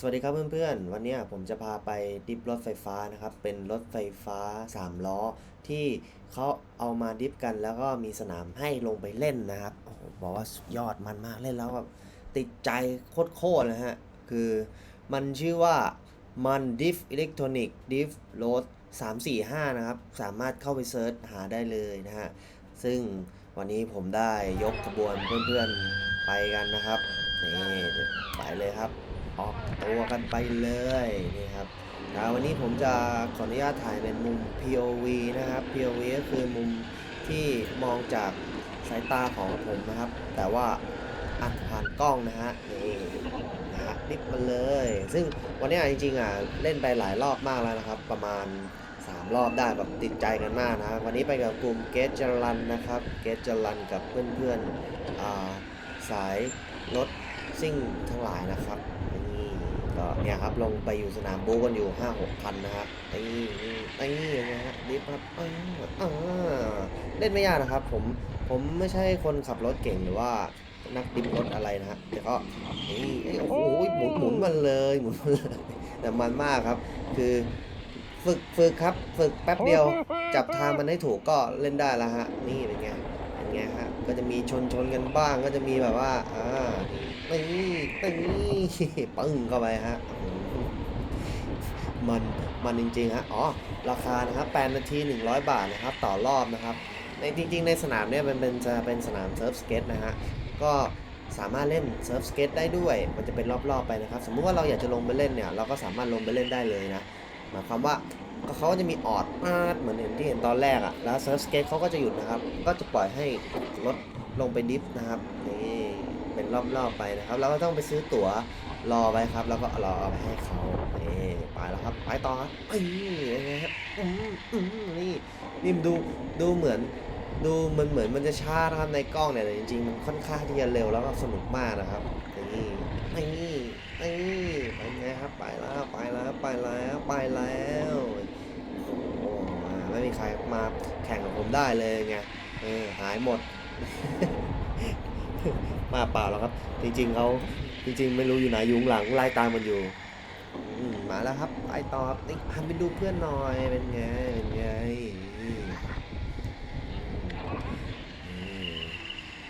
สวัสดีครับเพื่อนๆ วันนี้ผมจะพาไปดิฟรถไฟฟ้านะครับ เป็นรถไฟฟ้า 3 ล้อ ที่เขาเอามาดิฟกันแล้วก็มีสนามให้ลงไปเล่นนะครับโอ้โหบอกว่ายอดมันมากเล่นแล้วแบบติดใจโคตรๆนะฮะ คือมันชื่อว่ามันดิฟอิเล็กทรอนิกส์ดิฟรถ345 นะครับ สามารถเข้าไปเซิร์ชหาได้เลยนะฮะ ซึ่งวันนี้ผมได้ยกขบวนเพื่อนๆไปกันนะครับนี่ไปเลยครับ ออกตัวกันไปเลยนี่ครับแล้ววันนี้ผมจะขออนุญาตถ่ายเป็นมุม POV นะครับ POV ก็คือมุมที่มองจากสายตาของผมนะครับ แต่ว่าอัดผ่านกล้องนะฮะนี่นะฮะนิบมาเลย ซึ่งวันนี้จริงๆอะเล่นไปหลายรอบมากแล้วนะครับ ประมาณ 3 รอบได้แบบติดใจกันมากนะวันนี้ไปกับกลุ่มเกจจรันนะครับเกจจรันกับเพื่อนๆสายรถซิ่งทั้งหลายนะครับ เนี่ยครับลงไปอยู่สนามบูกันอยู่ห้าหกคันนะครับนี่นี่นี่นะฮะดิฟครับอ่าเล่นไม่ยากนะครับ ผมผมไม่ใช่คนขับรถเก่งหรือว่านักดิฟรถอะไรนะฮะแต่ก็นี่โอ้โหหมุนหมุนมันเลยหมุนมันเลยแต่มันมากครับ คือฝึกฝึกครับ ฝึกแป๊บเดียวจับทางมันให้ถูกก็เล่นได้แล้วฮะ นี่เป็นไงเป็นไงฮะก็จะมีชนชนกันบ้างก็จะมีแบบว่าอ่านี่นี่ปึ้งเข้าไปฮะ มันมันจริงๆฮะอ๋อราคานะครับ8นาที 100 บาทนะครับต่อรอบนะครับในจริง ๆ ในสนามเนี่ยมันเป็นจะเป็นสนามเซิร์ฟสเก็ตนะฮะก็สามารถเล่นเซิร์ฟสเก็ตได้ด้วย มันจะเป็นรอบๆไปนะครับ สมมุติว่าเราอยากจะลงไปเล่นเนี่ยเราก็สามารถลงไปเล่นได้เลยนะหมายความว่าเขาจะมีออดมาดเหมือนเห็นที่เห็นตอนแรกอะแล้วเซิร์ฟสเก็ตเขาก็จะหยุดนะครับ ก็จะปล่อยให้รถลงไปดิฟนะครับนี่ รอบๆไปนะครับ เราก็ต้องไปซื้อตั๋วรอไว้ครับ แล้วก็รอเอาไปให้เขานี่ไปแล้วครับ ไปต่อครับเอ้ยยังไงครับอืมอืมนี่นี่ดูดูเหมือนดูมันเหมือนมันจะช้านะครับในกล้องเนี่ยแต่จริงๆ มันค่อนข้างที่จะเร็วแล้วก็สนุกมากนะครับนี่นี่นี่ไปไงครับไปแล้วไปแล้วไปแล้วไปแล้วโอ้โหไม่มีใครมาแข่งกับผมได้เลยไงเออหายหมด มาเปล่าแล้วครับ จริง ๆเขาจริง ๆ ไม่รู้อยู่ไหนอยุงหลังไล่ตามมันอยู่มาแล้วครับไปต่อครับนี่หันไปดูเพื่อนหน่อยเป็นไงเป็นไง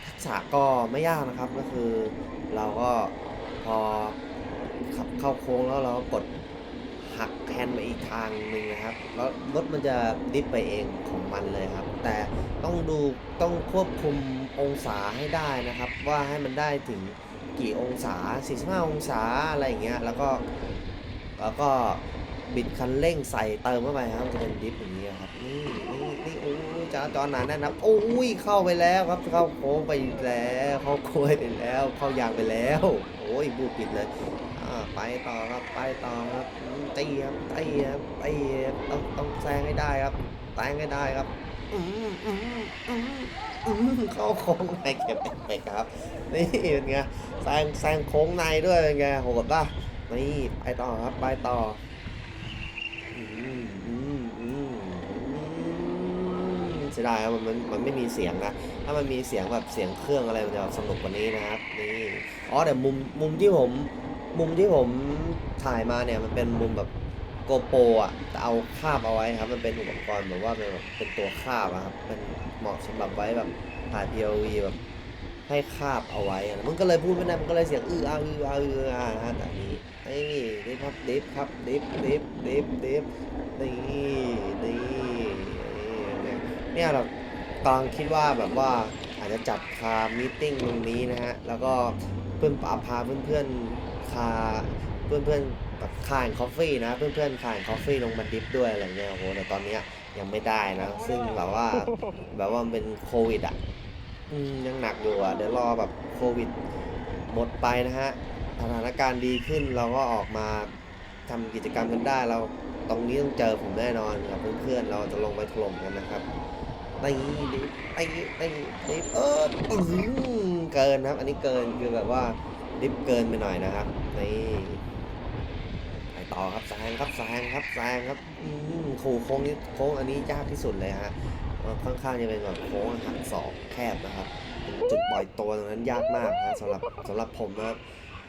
ทักษะก็ไม่ยากนะครับก็คือ เราก็พอขับเข้าโค้งแล้วเราก็กด หักแฮนด์ไปอีกทางหนึ่งนะครับ แล้วรถมันจะดิฟไปเองของมันเลยครับ แต่ต้องดูต้องควบคุมองศาให้ได้นะครับ ว่าให้มันได้ถึงกี่องศา 45 องศาอะไรอย่างเงี้ย แล้วก็แล้วก็บิดคันเร่งใส่เติมเข้าไปครับจะเป็นดิฟอย่างเงี้ยครับนี่นี่นี่โอ้ยจราจรหนาแน่นครับโอ้ยเข้าไปแล้วครับ เข้าโค้งไปแล้วเข้าโค้งไปแล้ว เข้ายางไปแล้ว โอ้ยบูปิดเลย ไปต่อครับไปต่อครับตีครับตีครับตีครับต้องต้องแซงให้ได้ครับแซงให้ได้ครับอืมอืมอืมเข้าโค้งในเก็บเอฟเฟกต์ครับ นี่เป็นไงแซงแซงโค้งในด้วยเป็นไงโหดป่ะนี่ไปต่อครับไปต่อเสียดายครับมันมันมันไม่มีเสียงนะถ้ามันมีเสียงแบบเสียงเครื่องอะไรมันจะสนุกกว่านี้นะครับนี่อ๋อแต่มุมมุมที่ผม มุมที่ผมถ่ายมาเนี่ยมันเป็นมุมแบบโกโปรอะแต่เอาคาบเอาไว้ครับ มันเป็นอุปกรณ์แบบว่าเป็นแบบเป็นตัวคาบอะครับมันเหมาะสำหรับไว้แบบถ่าย POV แบบให้คาบเอาไว้อะมันก็เลยพูดไม่ได้มันก็เลยเสียงอื้ออาอื้ออาอื้ออานะฮะแบบนี้นี่ดิฟครับดิฟครับดิฟดิฟดิฟดิฟนี่นี่เนี่ยเนี่ยเรากำลังคิดว่าแบบว่าอาจจะจัดคามีติ้งตรงนี้นะฮะแล้วก็เพื่อนป่าพาเพื่อนๆาเพื่อนเพื่อนๆแบบคานคอฟฟี่นะ เพื่อนเพื่อนๆคานคอฟฟี่ลงมาดิฟด้วยอะไรเงี้ยโอ้โหแต่ตอนเนี้ยยังไม่ได้นะ ซึ่งแบบว่าแบบว่ามันเป็นโควิดอะอืมยังหนักอยู่อะเดี๋ยวรอแบบโควิด หมดไปนะฮะสถานการณ์ดีขึ้นเราก็ออกมาทำกิจกรรมกันได้เราตรงนี้ต้องเจอผมแน่นอนครับเพื่อนๆเราจะลงไปถล่มกันนะครับตีดิตีตีดิเอออื้อหือเกินครับ อันนี้เกินคือแบบว่า ดิฟเกินไปหน่อยนะครับนี่ไปต่อครับแซงครับแซงครับแซงครับอืมขู่โค้งนี้โค้งอันนี้ยากที่สุดเลยฮะค่อนข้างจะเป็นแบบโค้งหักศอกแคบนะครับจุดปล่อยตัวตรงนั้นยากมากนะสำหรับสำหรับผมนะครับ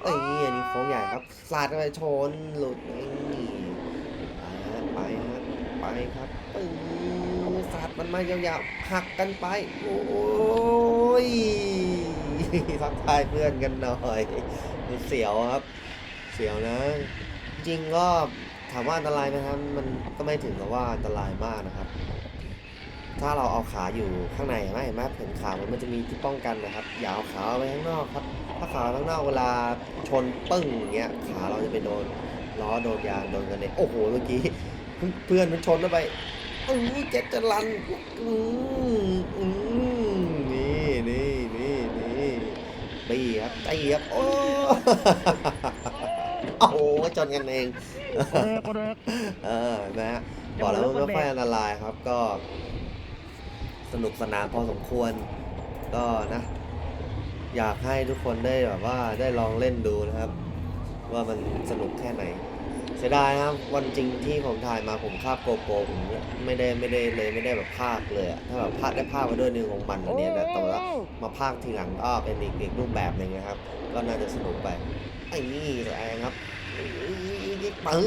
เอ้ยอันนี้โค้งใหญ่ครับสาดไปชนหลุดนี่ไปฮะไปฮะไปครับปึ้งสาดมันมายาวๆหักกันไป โอ้ย ทักทายเพื่อนกันหน่อยเสียวครับ เสียวนะ จริงก็ถามว่าอันตรายไหมครับ มันก็ไม่ถึงกับว่าอันตรายมากนะครับ ถ้าเราเอาขาอยู่ข้างในไหมเห็นไหมเห็นขามันจะมีที่ป้องกันนะครับ อย่าเอาขาเอาไว้ข้างนอกครับ ถ้าขาข้างนอกเวลาชนปึ้งอย่างเงี้ย ขาเราจะไปโดนล้อโดนยางโดนกันเนี่ยโอ้โหเมื่อกี้เพื่อนมันชนเข้าไปอื้อเจ็ดจะลันอืออนี่นี่นี่นี่ ตีครับตีครับโอ้โอ้โหชนกันเองเออนะฮะบอกแล้วว่าไม่ค่อยอันตรายครับก็ สนุกสนานพอสมควร ก็นะ อยากให้ทุกคนได้แบบว่าได้ลองเล่นดูนะครับ ว่ามันสนุกแค่ไหน เสียดายนะครับวันจริงที่ผมถ่ายมาผมคาบโกโปรผมไม่ได้ไม่ได้เลยไม่ได้แบบภาคเลยอะถ้าแบบภาคได้ภาคมาด้วยนึงของมันอันเนี้ยแต่แต่ว่ามาภาคทีหลังก็เป็นอีกอีกรูปแบบหนึ่งนะครับ ก็น่าจะสนุกไปไอ้นี่แรงครับปึ้ง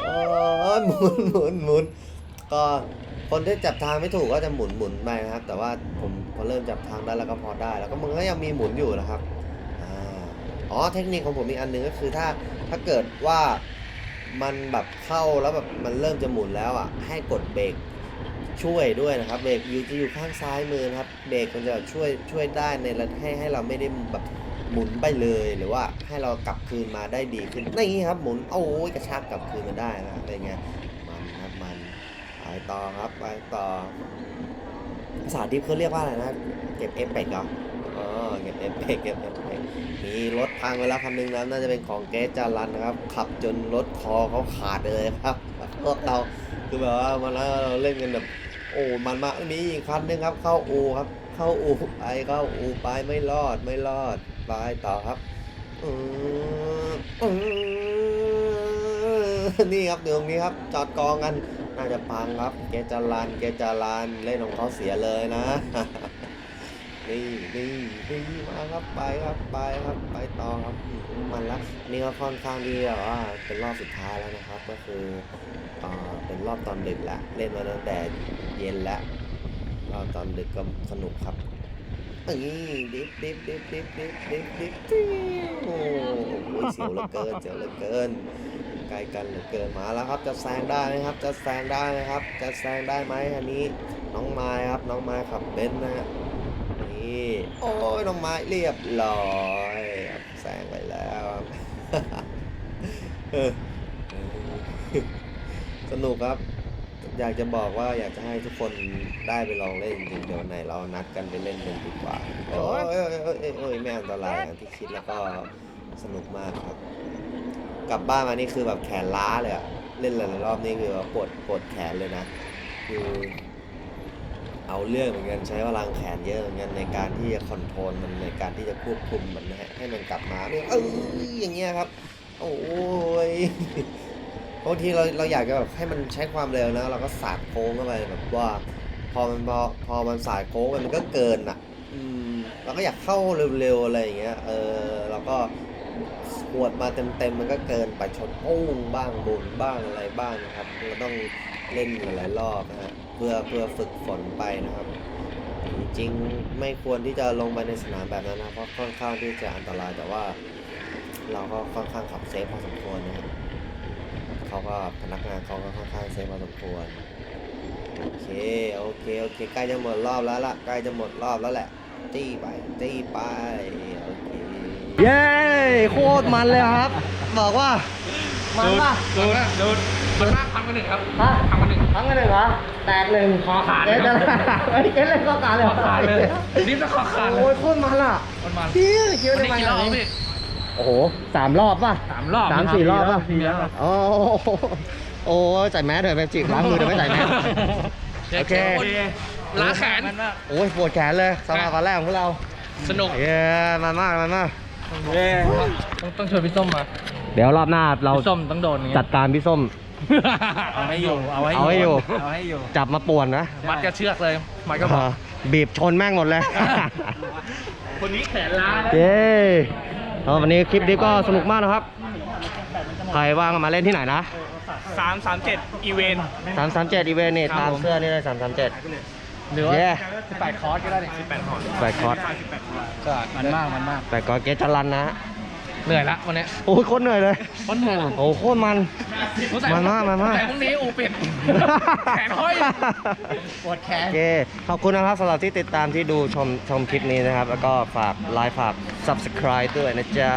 โอ้ยหมุนหมุนหมุนก็คนที่จับทางไม่ถูกก็จะหมุนหมุนไปนะครับ แต่ว่าผมพอเริ่มจับทางได้แล้วก็พอได้ แล้วก็มันก็ยังมีหมุนอยู่นะครับ อ๋อเทคนิคของผมอีอันหนึงก็คือถ้าถ้าเกิดว่ามันแบบเข้าแล้วแบบมันเริ่มจะหมุนแล้วอะให้กดเบรกช่วยด้วยนะครับเบรกอยู่จะอยู่ข้างซ้ายมือนะครับเบรกมันจะช่วยช่วยได้ในระให้ให้เราไม่ได้แบบหมุนไปเลยหรือว่าให้เรากลับคืนมาได้ดีขึ้นนี่ครับหมุนโอ้ยกระชากกลับคืนมาได้นะครับเป็นไงมันครับมันไปต่อครับไปต่อภาษาดิฟเขาเรียกว่าอะไรนะเก็บเอฟเฟกต์เหรออ๋อ เก็บเอฟเฟกเก็บเอฟเฟกมีรถพังไปแล้วคันหนึงนะน่าจะเป็นของเกสจารันนะครับ ขับจนรถคอเขาขาดเลยครับรถเราคือแบบว่ามาแล้วเราเล่นกันแบบโอ้มันมากมีอีกคันหนึงครับ เข้าอูครับ เข้าอูไปเข้าอูไปไม่รอดไม่รอดไปต่อครับอืมอืมนี่ครับเดี๋ยวตรงนี้ครับ จอดกองกันน่าจะพังครับ เกจารันเกจารันเล่นของเขาเสียเลยนะ นี่นี่นี่มาครับไปครับไปครับไปต่อครับมันแล้วอันนี้ก็ค่อนข้างที่แบว่าเป็นรอบสุดท้ายแล้วนะครับ ก็คือเป็นรอบตอนดึกละเล่นมาตั้งแต่เย็นละรอบตอนดึกก็สนุกครับเอ้ยดิฟดิฟดิฟดิฟดิฟดิฟดิฟโอ้โหเสียวเหลือเกินเสียวเหลือเกินไกลกันเหลือเกินมาแล้วครับจะแซงได้ไหมครับ จะแซงได้ไหมครับ จะแซงได้ไหมอันนี้น้องไม้ครับน้องไม้ขับเบนซ์นะฮะ นี่ โอ้ยน้องไม้เรียบร้อยแซงไปแล้วสนุกครับอยากจะบอกว่าอยากจะให้ทุกคนได้ไปลองเล่นจริงๆเดี๋ยวไหนเรานัดกันไปเล่นกันดีกว่า โอ้ยโอ้ยโอ้ยโอ้ยไม่อันตรายอย่างที่คิดแล้วก็สนุกมากครับ กลับบ้านมานี่คือแบบแขนล้าเลยอะเล่นหลายๆรอบนี่คือปวดปวดแขนเลยนะคือ เอาเรื่องเหมือนกันใช้พลังแขนเยอะเหมือนกันในการที่จะคอนโทรลมันในการที่จะควบคุมมันให้ให้มันกลับมาเนี่ยเอ้ยอย่างเงี้ยครับ โอ้ยบางทีเราเราอยากจะแบบให้มันใช้ความเร็วนะ เราก็สาดโค้งเข้าไปแบบว่า พอมันพอพอมันสายโค้งไปมันก็เกินอะ อืมเราก็อยากเข้าเร็วๆอะไรอย่างเงี้ยเออเราก็หวดมาเต็มๆมันก็เกินไปชนปุ้งบ้างบุนบ้างอะไรบ้างนะครับเราต้องเล่นหลายๆรอบนะฮะ เพื่อเพื่อฝึกฝนไปนะครับ จริงๆไม่ควรที่จะลงไปในสนามแบบนั้นนะเพราะค่อนข้างที่จะอันตรายแต่ว่า เราก็ค่อนข้างขับเซฟพอสมควรนะครับเขาก็พนักงานเขาก็ค่อนข้างเซฟพอสมควรโอเคโอเคโอเคใกล้จะหมดรอบแล้วละใกล้จะหมดรอบแล้วแหละจี้ไปจี้ไปโอเคเย้โคตรมันเลยครับ บอกว่า มันป่ะดูนะดูมันมากพันกันหนึ่งครับฮะพันกันหนึ่งทั้งกันเลยเหรอ แตกหนึ่งคอขาดเอ๊ะจะเฮ้ยเอ๊ะเลยคอขาดเลยคอขาดเลยนี่จะคอขาดเลยโอ้ยโคตรมันอะมันมันพี่คิดวันว่าจะนี้มากี่รอบไหนพี่โอ้โหสามรอบป่ะสามรอบสามสี่รอบป่ะสี่รอบโอ้โหโอ้ยใส่แมสเถอะแบบจิกล้างมือเดี๋ยวไม่ใส่แมสโอเคล้างแขนโอ้ยปวดแขนเลยสมาวันแรกของพวกเรา สนุกเย้มันมากมันมากต้องต้องชวนพี่ส้มมา เดี๋ยวรอบหน้าเราพี่ส้มต้องโดนอย่างเงี้ยจัดการพี่ส้ม เอาให้อยู่ เอาให้เอาให้อยู่ เอาให้อยู่ จับมาป่วนนะมัดกระเชือกเลย มัดก็บออ่ากบีบชนแม่งหมดเลย คนนี้แขนล้าเย้เอาวันนี้คลิปนี้ก็สนุกมากนะครับ ใครว่างก็มาเล่นที่ไหนนะสามสามเจ็ดอีเวนสามสามเจ็ดอีเวนต์นี่ตามเสื้อนี่เลยสามสามเจ็ดหรือว่าเย้สิบแปดคอร์สก็ได้นี่สิบแปดคอร์สแปดคอร์สก็มันมากมันมากแปดคอร์สเกจจรันนะฮะ เหนื่อยละวันเนี้ยโอ้ยโคตรเหนื่อยเลยวันเหนื่อยโอ้โหโคตรมัน มันมากมันมากแต่พรุ่งนี้อูเป็ดแขนห้อยปวดแขโอนเคขอบคุณนะครับสำหรับที่ติดตามที่ดูชมชมคลิปนี้นะครับ แล้วก็ฝากไลค์ฝาก subscribe ด้วยนะจ๊ะ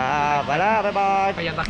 ไปแล้วบ๊ายบายไปยันตะ